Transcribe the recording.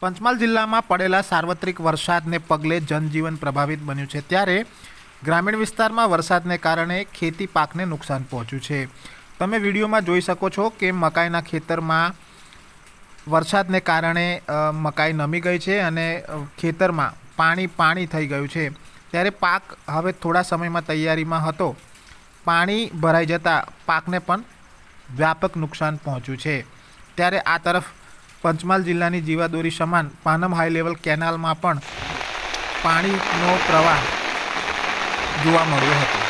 પંચમહાલ જિલ્લામાં પડેલા સાર્વત્રિક વરસાદને પગલે જનજીવન પ્રભાવિત બન્યું છે ત્યારે ગ્રામીણ વિસ્તારમાં વરસાદને કારણે ખેતી પાકને નુકસાન પહોંચ્યું છે. તમે વિડીયોમાં જોઈ શકો છો કે મકાઈના ખેતરમાં વરસાદને કારણે મકાઈ નમી ગઈ છે અને ખેતરમાં પાણી પાણી થઈ ગયું છે. ત્યારે પાક હવે થોડા સમયમાં તૈયારીમાં હતો. પાણી ભરાઈ જતાં પાકને પણ વ્યાપક નુકસાન પહોંચ્યું છે. ત્યારે આ તરફ પંચમહાલ જિલ્લાની જીવાદોરી સમાન પાનમ હાઈ લેવલ કેનાલમાં પણ પાણીનો પ્રવાહ જોવા મળ્યો હતો.